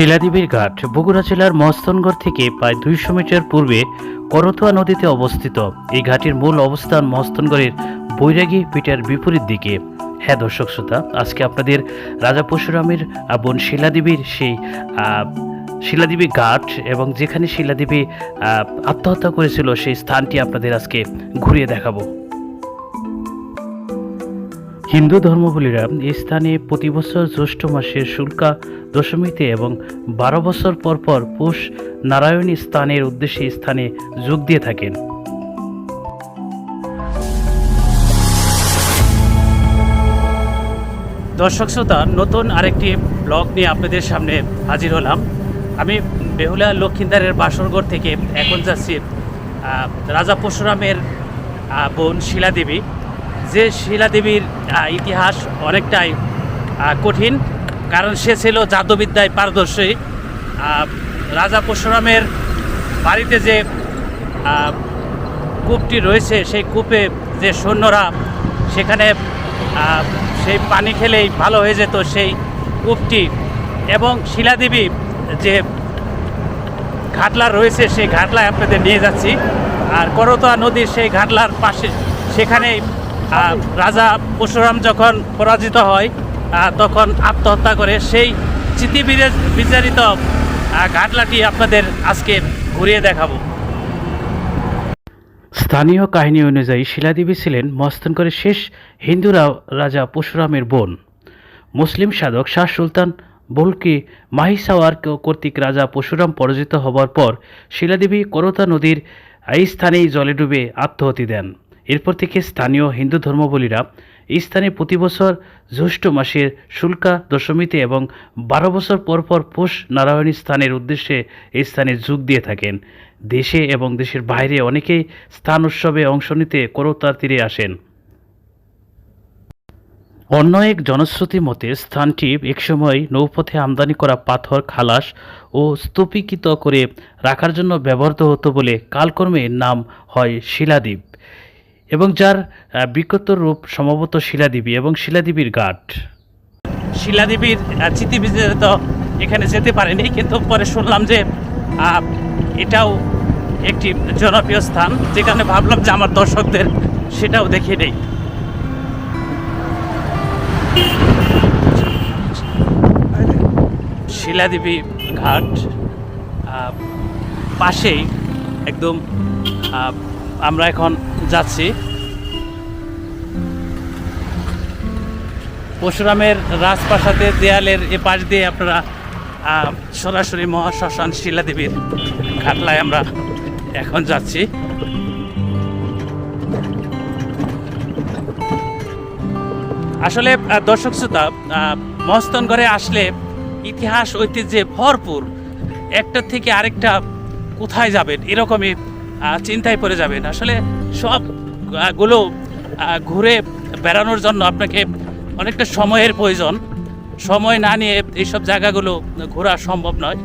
শিলাদেবীর ঘাট বগুড়া জেলার মহস্তনগড় থেকে প্রায় দুইশো মিটার পূর্বে করতোয়া নদীতে অবস্থিত। এই ঘাটের মূল অবস্থান মহস্তনগড়ের বৈরাগী পিঠের বিপরীত দিকে। হ্যাঁ দর্শক শ্রোতা, আজকে আপনাদের রাজা পরশুরামের বোন শিলাদেবীর সেই শিলাদেবী ঘাট এবং যেখানে শিলাদেবী আত্মহত্যা করেছিল সেই স্থানটি আপনাদের আজকে ঘুরিয়ে দেখাবো। হিন্দু ধর্মাবলীরা এই স্থানে প্রতি বছর জ্যৈষ্ঠ মাসের শুল্কা, দশমীতে এবং বারো বছর পর পর পুষ নারায়ণী স্থানের উদ্দেশ্যে স্থানে যোগ দিয়ে থাকেন। দর্শক শ্রোতা, নতুন আরেকটি ব্লগ নিয়ে আপনাদের সামনে হাজির হলাম। আমি বেহুলা লক্ষিন্দারের বাসরগড় থেকে এখন যাচ্ছি রাজা পরশুরামের বোন শিলাদেবী। যে শিলাদেবীর ইতিহাস অনেকটাই কঠিন। কারণ সে ছিল জাদুবিদ্যায় পারদর্শী। রাজা পরশুরামের বাড়িতে যে কূপটি রয়েছে, সেই কূপে যে সৈন্যরা সেখানে সেই পানি খেলেই ভালো হয়ে যেত সেই কূপটি। এবং শিলাদেবী যে ঘাটলা রয়েছে, সেই ঘাটলায় আপনাদের নিয়ে যাচ্ছি। আর করতোয়া নদীর সেই ঘাটলার পাশে সেখানেই রাজা পরশুরাম যখন পরাজিত হয় তখন আত্মহত্যা করে সেই বিরে- বিচারিত ঘাটলাটি আপনাদের আজকে ঘুরিয়ে দেখাবো। স্থানীয় কাহিনী অনুযায়ী শিলাদেবী ছিলেন মস্তনগরের শেষ হিন্দুরা রাজা পরশুরামের বোন। মুসলিম সাধক শাহ সুলতান বলকি মাহিসাওয়ার কর্তৃক রাজা পরশুরাম পরাজিত হবার পর শিলাদেবী করতা নদীর এই স্থানেই জলে ডুবে আত্মহতি দেন। এরপর থেকে স্থানীয় হিন্দু ধর্মবলীরা এই স্থানে প্রতি বছর জ্যৈষ্ঠ মাসের শুল্কা দশমীতে এবং বারো বছর পর পর পুষ নারায়ণী স্থানের উদ্দেশ্যে এই স্থানে যোগ দিয়ে থাকেন। দেশে এবং দেশের বাইরে অনেকেই স্থান উৎসবে অংশ নিতে করতার তীরে আসেন। অন্য এক জনশ্রুতি মতে, স্থানটি একসময় নৌপথে আমদানি করা পাথর, খালাস ও স্তূপীকৃত করে রাখার জন্য ব্যবহৃত হতো বলে কালকর্মে নাম হয় শিলাদ্বীপ। এবং যার বিকট রূপ সম্ভবত শিলাদেবী এবং শিলাদেবীর ঘাট শিলাদেবীর চিতিবিজে তো এখানে যেতে পারেনি, কিন্তু পরে শুনলাম যে এটাও একটি জনপ্রিয় স্থান, যেখানে ভাবলাম যে আমার দর্শকদের সেটাও দেখিয়ে নেই শিলাদেবী ঘাট পাশেই একদম আমরা এখন যাচ্ছি। পরশুরামের রাজপ্রাসাদের দেয়ালের এ পাশ দিয়ে আপনারা সরাসরি মহাশ্মশান শিলাদেবীর ঘাটলায় আমরা এখন যাচ্ছি। আসলে দর্শক শ্রোতা মহস্তনগড়ে আসলে ইতিহাস, ঐতিহ্যে ভরপুর। একটা থেকে আরেকটা কোথায় যাবেন, এরকমই চিন্তায় পড়ে যাবেন। আসলে সব আহ, গুলো ঘুরে বেড়ানোর জন্য আপনাকে অনেকটা সময়ের প্রয়োজন। সময় না নিয়ে এইসব জায়গাগুলো ঘোরা সম্ভব নয়।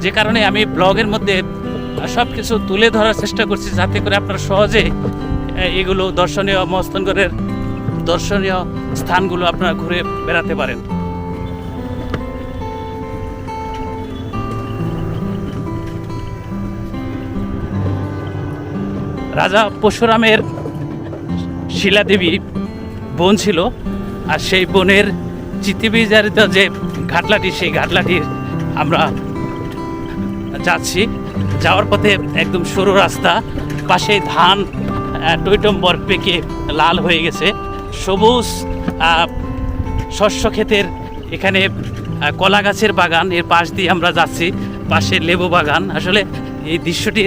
যে কারণে আমি ব্লগের মধ্যে সব কিছু তুলে ধরার চেষ্টা করছি যাতে করে আপনারা সহজে এগুলো দর্শনীয় মহস্তনগরের দর্শনীয় স্থানগুলো আপনারা ঘুরে বেড়াতে পারেন। রাজা পরশুরামের শিলাদেবী বোন ছিল আর সেই বোনের চিতিবিজারিত যে ঘাটলাটি সেই ঘাটলাটির আমরা যাচ্ছি। যাওয়ার পথে একদম সরু রাস্তা পাশে ধান আহ, টইটম্বর পেকে লাল হয়ে গেছে। সবুজ শস্য ক্ষেতের এখানে কলা গাছের বাগান এর পাশ দিয়ে আমরা যাচ্ছি পাশে লেবু বাগান। আসলে এই দৃশ্যটি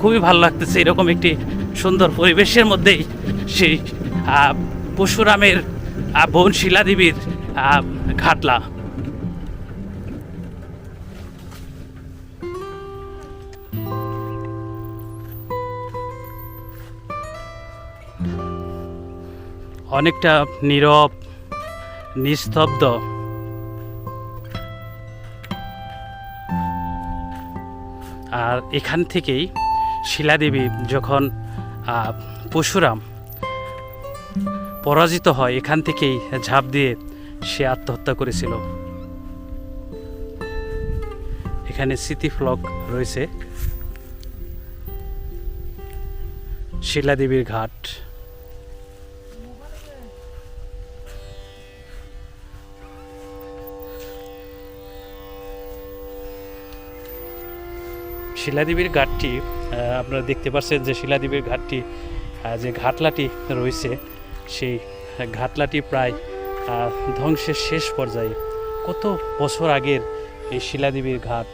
খুবই ভালো লাগতেছে এরকম একটি সুন্দর পরিবেশের মধ্যেই সেই আহ, বোন শিলাদেবীর ঘাটলা। অনেকটা নীরব নিস্তব্ধ। আর এখান থেকেই শিলাদেবী যখন পরশুরাম পরাজিত হয়, এখান থেকেই ঝাঁপ দিয়ে সে আত্মহত্যা করেছিল। এখানে স্মৃতি ফ্লক রয়েছে। শিলাদেবীর ঘাট। শিলাদেবীর ঘাটটি আপনারা দেখতে পাচ্ছেন যে শিলাদ্বীপের ঘাটটি যে ঘাটলাটি রয়েছে, সেই ঘাটলাটি প্রায় ধ্বংসের শেষ পর্যায়ে। কত বছর আগের এই শিলাদেবীর ঘাট?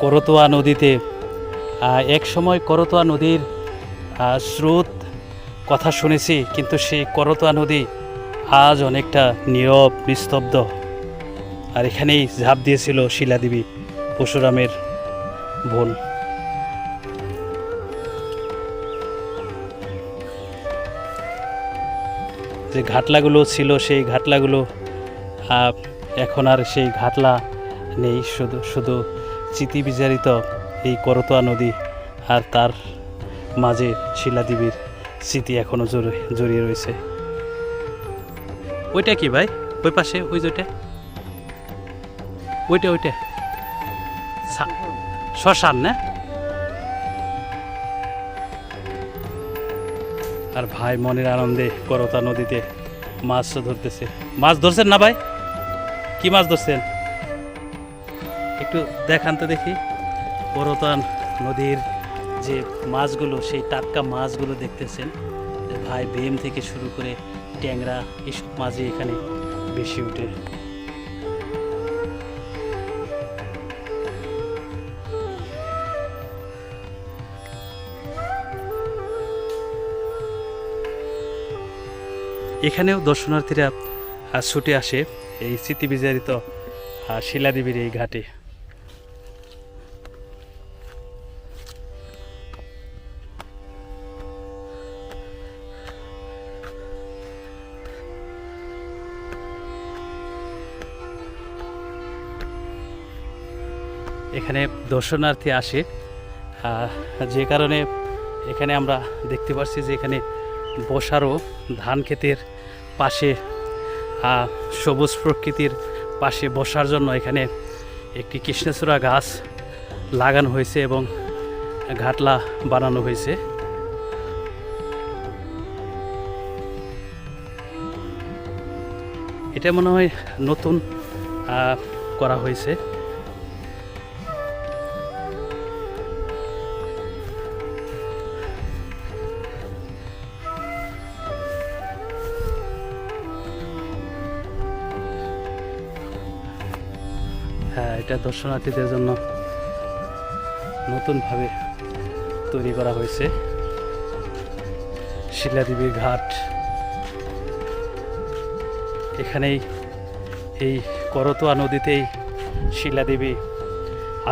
করতোয়া নদীতে এক সময় করতোয়া নদীর স্রোত কথা শুনেছি, কিন্তু সেই করতোয়া নদী আজ অনেকটা নীরব, নিস্তব্ধ। আর এখানেই ঝাঁপ দিয়েছিল শিলাদেবী পরশুরামের বোন। যে ঘাটলাগুলো ছিল, সেই ঘাটলাগুলো এখন আর সেই ঘাটলা নেই, শুধু শুধু স্মৃতি বিচারিত এই করতোয়া নদী আর তার মাঝে শিলাদেবীর স্মৃতি এখনও জড়িয়ে রয়েছে। ওইটা কি ভাই? ওই পাশে, ওই যেটা ওইটা? ওইটা শ্মশান না? আর ভাই মনের আনন্দে করতা নদীতে মাছ ধরতেছে। মাছ ধরছেন না ভাই? কি মাছ ধরছেন? একটু দেখান তো দেখি। করতান নদীর যে মাছগুলো, সেই টাটকা মাছগুলো দেখতেছেন। ভাই বেম থেকে শুরু করে ট্যাংরা, এসব মাছই এখানে বেশি উঠে। এখানেও দর্শনার্থীরা ছুটে আসে এই স্মৃতি বিজারিত শিলাদেবীর এই ঘাটে। এখানে দর্শনার্থী আসে। যে কারণে এখানে আমরা দেখতে পাচ্ছি যে এখানে বসারও ধান ক্ষেতের পাশে সবুজ প্রকৃতির পাশে বসার জন্য এখানে একটি কৃষ্ণচূড়া গাছ লাগানো হয়েছে এবং ঘাটলা বানানো হয়েছে। এটা মনে হয় নতুন করা হয়েছে। এটা দর্শনার্থীদের জন্য নতুনভাবে তৈরি করা হয়েছে। শিলাদেবীর ঘাট। এখানেই এই করতোয়া নদীতেই শিলাদেবী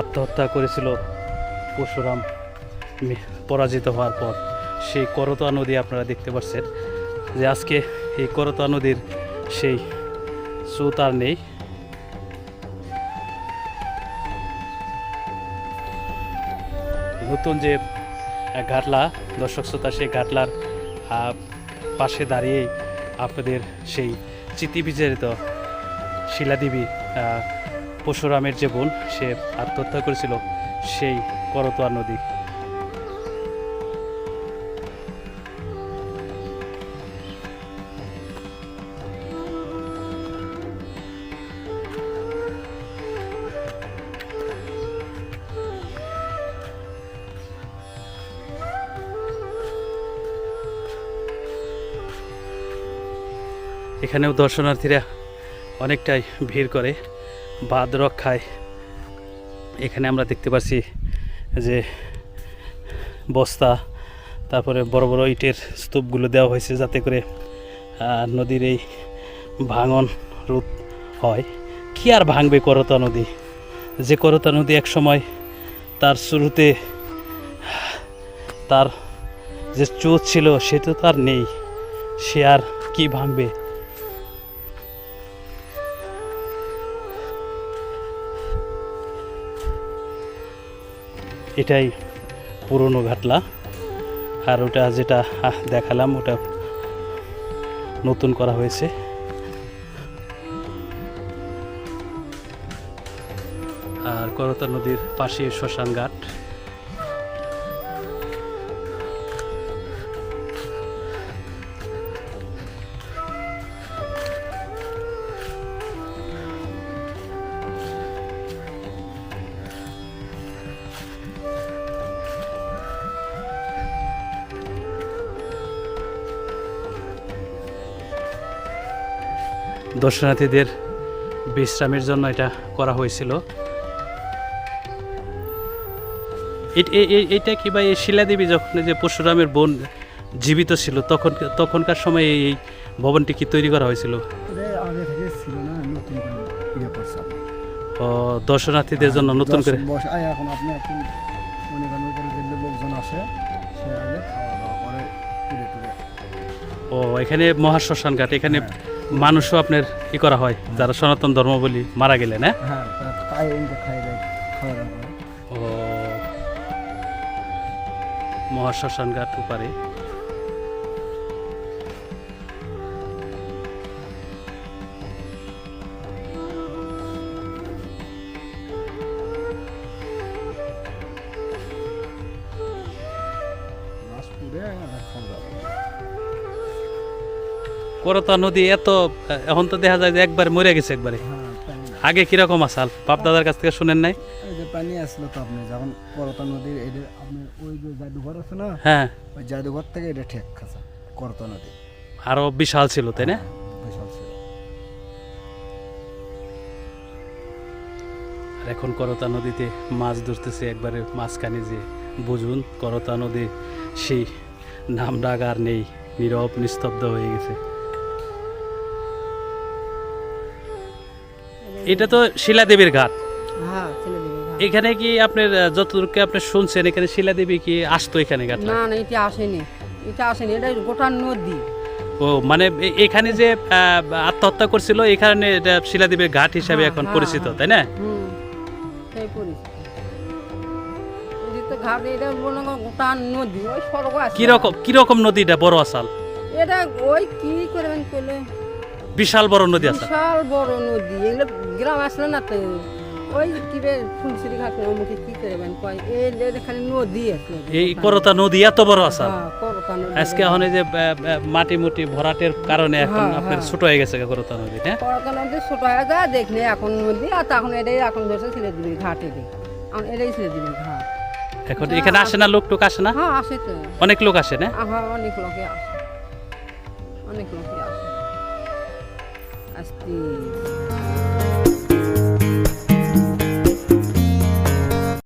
আত্মহত্যা করেছিল পরশুরাম পরাজিত হওয়ার পর। সেই করতোয়া নদী আপনারা দেখতে পাচ্ছেন যে আজকে এই করতোয়া নদীর সেই স্রোত আর নেই। নতুন যে ঘাটলা, দর্শক শ্রোতা সেই ঘাটলার পাশে দাঁড়িয়েই আপনাদের সেই চিতি বিজড়িত শিলাদেবী পরশুরামের যে বোন, সে আত্মহত্যা করেছিল সেই করতোয়া নদী। এখানেও দর্শনার্থীরা অনেকটাই ভিড় করে বাদ রক্ষায়। এখানে আমরা দেখতে পাচ্ছি যে বস্তা, তারপরে বড় বড় ইটের স্তূপগুলো দেওয়া হয়েছে যাতে করে নদীর এই ভাঙন রোধ হয়। কি আর ভাঙবে করতা নদী? যে করতা নদী এক সময় তার শুরুতে, তার যে চোখ ছিল, সে তো তার নেই। সে আর কি ভাঙবে? এটাই পুরনো ঘাটলা। আর ওটা যেটা দেখালাম, ওটা নতুন করা হয়েছে। আর করতা নদীর পাশে শ্মশান ঘাট। দর্শনার্থীদের বিশ্রামের জন্য এটা করা হয়েছিল। এট- কি বা এই শিলাদেবী যখন যে পরশুরামের বোন জীবিত ছিল তখন তখনকার সময় এই ভবনটি কি তৈরি করা হয়েছিল? ইয়ে। ও, দর্শনার্থীদের জন্য নতুন করে ও এখানে মহাশ্মশান ঘাট এখানে মানুষও আপনার ই করা হয়? যারা সনাতন ধর্মাবলী মারা গেলেন হ্যাঁ? ও মহাশ্মশান ঘাট উপারে পুড়ে করতা নদী এত এখন তো দেখা যায় যে একবার মরে গেছে একবারে। হ্যাঁ আগে কীরকম আসাল বাপ দাদার কাছ থেকে শুনেন নাই? এই যে পানি আসলো তো আপনি যখন করতা নদীর এই যে আপনি ওই যে জাদুঘর আছে না? হ্যাঁ। ওই জাদুঘর থেকে এটা ঠেক খাসা করতা নদী। আরও বিশাল ছিল তাই না? বিশাল ছিল। আর এখন করতা নদীতে মাছ ধরতেছে একবারে মাঝখানে যে বুঝুন করতা নদী সেই নাম ডাক আর নেই নীরব নিস্তব্ধ হয়ে গেছে। এটা তো শিলাদেবীর ঘাট। হ্যাঁ দেবে হ্যাঁ। এখানে কি আপনার যতদূরকে আপনি শুনছেন এখানে শিলাদেবী কি আসতো এখানে ঘাট? না না এটা আসেনি। এটা আসেনি এটা গোটা নদী। ও মানে এখানে যে আত্মহত্যা করছিল এখানে এটা শিলাদেবীর ঘাট হিসাবে হ্যাঁ, এখন হ্যাঁ, পরিচিত। তাই না? ঘাট কীরকম কীরকম নদীটা বড় আসাল? এটা ওই কি করবেন করলে বিশাল বড় নদী আসাল বিশাল বড় নদী এগুলো গ্রাম আসলে না তো ওই কি বে ফুলসিরি ঘাট অমুকে কি করবেন কয় এই যে খালি নদী আছে। এই করতা নদী এত বড় আসাল হ্যাঁ করতা নদী। আজকে এখন এই যে মাটি মুটি ভরাটের কারণে এখন হ্যাঁ, আপনার হ্যাঁ। ছোট হয়ে গেছে করতা নদী হ্যাঁ? করতা নদী ছোট হয়ে যায় দেখলে এখন নদী আর তখন এটাই এখন ধরছে ছেলে দিবি ঘাট এটাই এখন এটাই ছেলে দিবি ঘাট। এখন এখানে আসে না লোক টোক আসে না? হ্যাঁ আসে তো। অনেক লোক আসে না? আহা অনেক লোকে আসে। অনেক লোকে আসে। আসতে